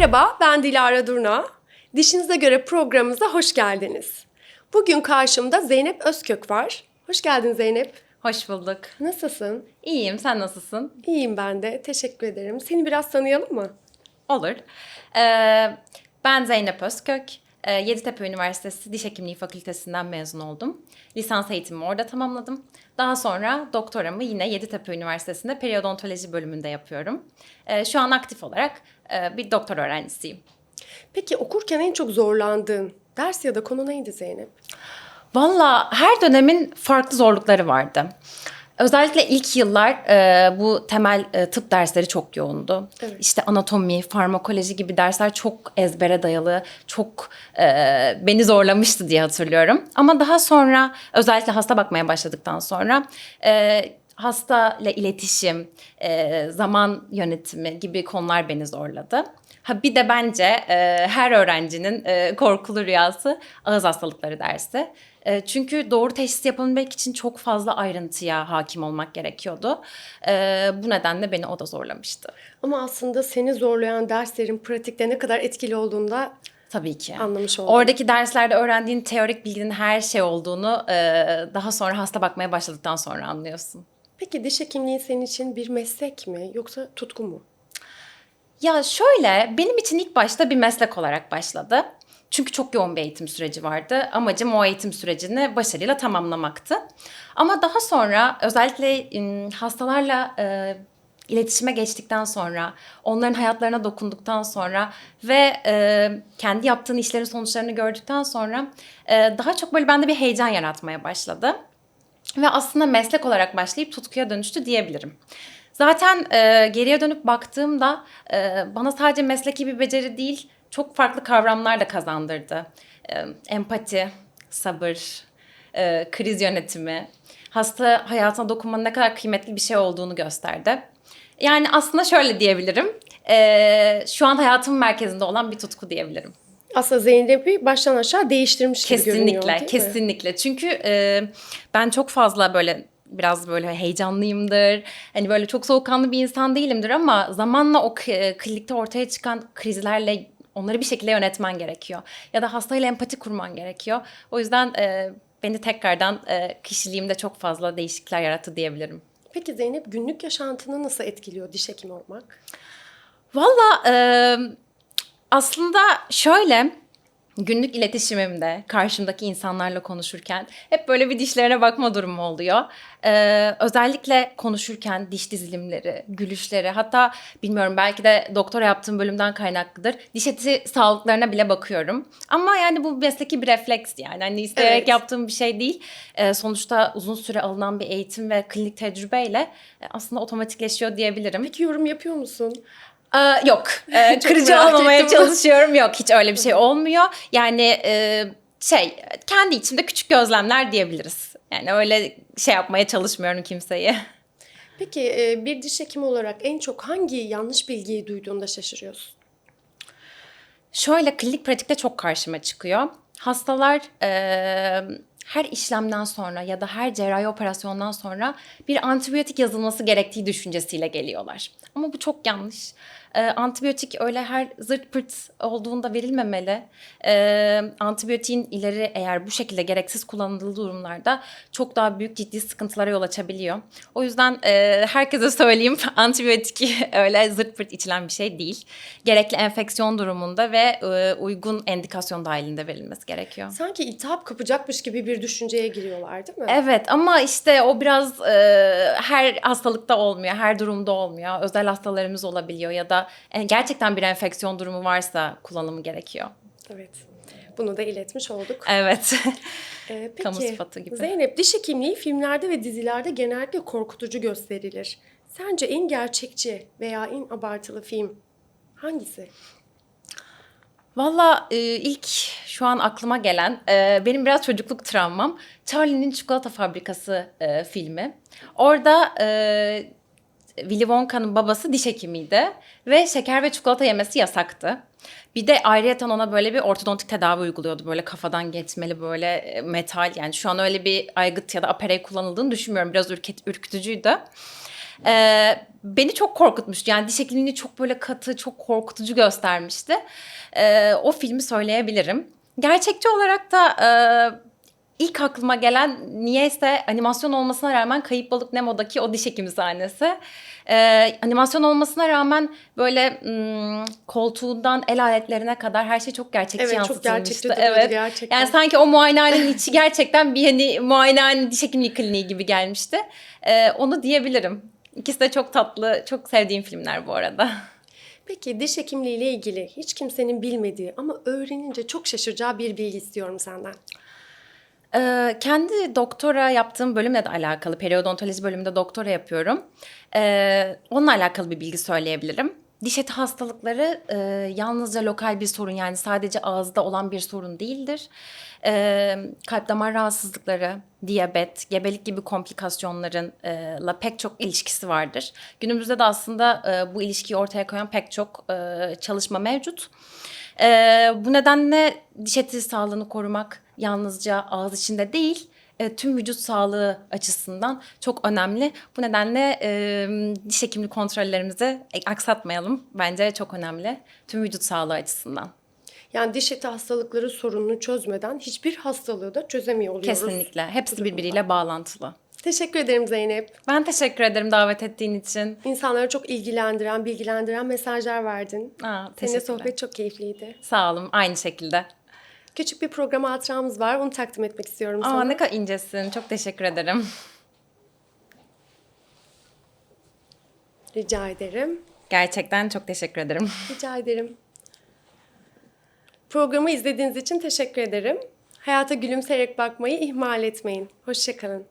Merhaba, ben Dilara Durna. Dişinize göre programımıza hoş geldiniz. Bugün karşımda Zeynep Özkök var. Hoş geldin Zeynep. Hoş bulduk. Nasılsın? İyiyim, sen nasılsın? İyiyim ben de. Teşekkür ederim. Seni biraz tanıyalım mı? Olur. Ee, ben Zeynep Özkök. Ee, Yeditepe Üniversitesi Diş Hekimliği Fakültesinden mezun oldum. Lisans eğitimimi orada tamamladım. Daha sonra doktoramı yine Yeditepe Üniversitesi'nde periodontoloji bölümünde yapıyorum. Ee, şu an aktif olarak e, bir doktor öğrencisiyim. Peki okurken en çok zorlandığın ders ya da konu neydi Zeynep? Valla her dönemin farklı zorlukları vardı. Özellikle ilk yıllar e, bu temel e, tıp dersleri çok yoğundu. Evet. İşte anatomi, farmakoloji gibi dersler çok ezbere dayalı, çok e, beni zorlamıştı diye hatırlıyorum. Ama daha sonra özellikle hasta bakmaya başladıktan sonra e, hasta ile iletişim, e, zaman yönetimi gibi konular beni zorladı. Ha bir de bence e, her öğrencinin e, korkulu rüyası ağız hastalıkları dersi. E, çünkü doğru teşhis yapabilmek için çok fazla ayrıntıya hakim olmak gerekiyordu. E, bu nedenle beni o da zorlamıştı. Ama aslında seni zorlayan derslerin pratikte ne kadar etkili olduğunda Tabii ki. Anlamış oldum. Oradaki derslerde öğrendiğin teorik bilginin her şey olduğunu e, daha sonra hasta bakmaya başladıktan sonra anlıyorsun. Peki diş hekimliği senin için bir meslek mi yoksa tutku mu? Ya şöyle benim için ilk başta bir meslek olarak başladı. Çünkü çok yoğun bir eğitim süreci vardı. Amacım o eğitim sürecini başarıyla tamamlamaktı. Ama daha sonra özellikle hastalarla e, iletişime geçtikten sonra, onların hayatlarına dokunduktan sonra ve e, kendi yaptığın işlerin sonuçlarını gördükten sonra e, daha çok böyle bende bir heyecan yaratmaya başladı. Ve aslında meslek olarak başlayıp tutkuya dönüştü diyebilirim. Zaten e, geriye dönüp baktığımda e, bana sadece mesleki bir beceri değil, çok farklı kavramlar da kazandırdı. E, empati, sabır, e, kriz yönetimi, hasta hayatına dokunmanın ne kadar kıymetli bir şey olduğunu gösterdi. Yani aslında şöyle diyebilirim, e, şu an hayatımın merkezinde olan bir tutku diyebilirim. Aslında Zeynep'i baştan aşağı değiştirmiş gibi görünüyor Kesinlikle, değil mi? kesinlikle. Çünkü e, ben çok fazla böyle biraz böyle heyecanlıyımdır. Hani böyle çok soğukkanlı bir insan değilimdir ama zamanla o k- klinikte ortaya çıkan krizlerle onları bir şekilde yönetmen gerekiyor. Ya da hastayla empati kurman gerekiyor. O yüzden e, beni tekrardan e, kişiliğimde çok fazla değişiklikler yarattı diyebilirim. Peki Zeynep günlük yaşantını nasıl etkiliyor diş hekimi olmak? Valla e, aslında şöyle günlük iletişimimde karşımdaki insanlarla konuşurken hep böyle bir dişlerine bakma durumu oluyor. Ee, özellikle konuşurken diş dizilimleri, gülüşleri hatta bilmiyorum belki de doktora yaptığım bölümden kaynaklıdır. Diş eti sağlıklarına bile bakıyorum. Ama yani bu mesleki bir refleks yani. Hani isteyerek Evet. yaptığım bir şey değil. Ee, sonuçta uzun süre alınan bir eğitim ve klinik tecrübeyle e, aslında otomatikleşiyor diyebilirim. Peki yorum yapıyor musun? Aa, yok. Ee, Çok kırıcı olmamaya ettim. çalışıyorum. Yok hiç öyle bir şey olmuyor. Yani e, şey kendi içimde küçük gözlemler diyebiliriz. Yani öyle şey yapmaya çalışmıyorum kimseyi. Peki e, bir diş hekimi olarak en çok hangi yanlış bilgiyi duyduğunda şaşırıyorsun? Şöyle klinik pratikte çok karşıma çıkıyor. Hastalar e, her işlemden sonra ya da her cerrahi operasyondan sonra bir antibiyotik yazılması gerektiği düşüncesiyle geliyorlar. Ama bu çok yanlış. E, antibiyotik öyle her zırt pırt olduğunda verilmemeli. E, antibiyotiğin ileri eğer bu şekilde gereksiz kullanıldığı durumlarda çok daha büyük ciddi sıkıntılara yol açabiliyor. O yüzden e, herkese söyleyeyim antibiyotik öyle zırt pırt içilen bir şey değil. Gerekli enfeksiyon durumunda ve e, uygun endikasyon dahilinde verilmesi gerekiyor. Sanki iltihap kapacakmış gibi bir düşünceye giriyorlar değil mi? Evet ama işte o biraz e, her hastalıkta olmuyor, her durumda olmuyor. Özel hastalarımız olabiliyor ya da e, gerçekten bir enfeksiyon durumu varsa kullanımı gerekiyor. Evet. Bunu da iletmiş olduk. Evet. Ee, peki Kamu sıfatı gibi. Zeynep diş hekimliği filmlerde ve dizilerde genellikle korkutucu gösterilir. Sence en gerçekçi veya en abartılı film hangisi? Valla e, ilk şu an aklıma gelen e, benim biraz çocukluk travmam Charlie'nin Çikolata Fabrikası e, filmi. Orada e, Willy Wonka'nın babası diş hekimiydi ve şeker ve çikolata yemesi yasaktı. Bir de ayrıyeten ona böyle bir ortodontik tedavi uyguluyordu. Böyle kafadan geçmeli böyle e, metal yani şu an öyle bir aygıt ya da aparey kullanıldığını düşünmüyorum. Biraz ürket, ürkütücüydü. Ee, beni çok korkutmuştu. Yani diş hekimliğini çok böyle katı, çok korkutucu göstermişti. Ee, o filmi söyleyebilirim. Gerçekçi olarak da e, ilk aklıma gelen niyeyse animasyon olmasına rağmen Kayıp Balık Nemo'daki o diş hekimi sahnesi. Ee, animasyon olmasına rağmen böyle hmm, koltuğundan el aletlerine kadar her şey çok gerçekçi Evet, çok yansıtılmıştı. gerçekçi duruyordu evet. gerçekten. Yani sanki o muayenehanenin içi gerçekten bir hani muayenehane diş hekimliği kliniği gibi gelmişti. Ee, onu diyebilirim. İkisi de çok tatlı, çok sevdiğim filmler bu arada. Peki diş hekimliği ile ilgili hiç kimsenin bilmediği ama öğrenince çok şaşıracağı bir bilgi istiyorum senden. Ee, kendi doktora yaptığım bölümle de alakalı, periodontoloji bölümünde doktora yapıyorum. Ee, onunla alakalı bir bilgi söyleyebilirim. Diş eti hastalıkları e, yalnızca lokal bir sorun yani sadece ağızda olan bir sorun değildir. Ee, kalp damar rahatsızlıkları, diyabet, gebelik gibi komplikasyonlarınla pek çok ilişkisi vardır. Günümüzde de aslında e, bu ilişkiyi ortaya koyan pek çok e, çalışma mevcut. Ee, bu nedenle diş eti sağlığını korumak yalnızca ağız içinde değil, e, tüm vücut sağlığı açısından çok önemli. Bu nedenle e, diş hekimli kontrollerimizi aksatmayalım. Bence çok önemli. Tüm vücut sağlığı açısından. Yani diş eti hastalıkları sorununu çözmeden hiçbir hastalığı da çözemiyor oluyoruz. Kesinlikle. Hepsi birbiriyle bağlantılı. Teşekkür ederim Zeynep. Ben teşekkür ederim davet ettiğin için. İnsanları çok ilgilendiren, bilgilendiren mesajlar verdin. Aa, Seninle teşekkürler. sohbet çok keyifliydi. Sağ olun. Aynı şekilde. Küçük bir program hatıramız var. Onu takdim etmek istiyorum Aa, sana. ne kadar incesin. Çok teşekkür ederim. Rica ederim. Gerçekten çok teşekkür ederim. Rica ederim. Programı izlediğiniz için teşekkür ederim. Hayata gülümseyerek bakmayı ihmal etmeyin. Hoşçakalın.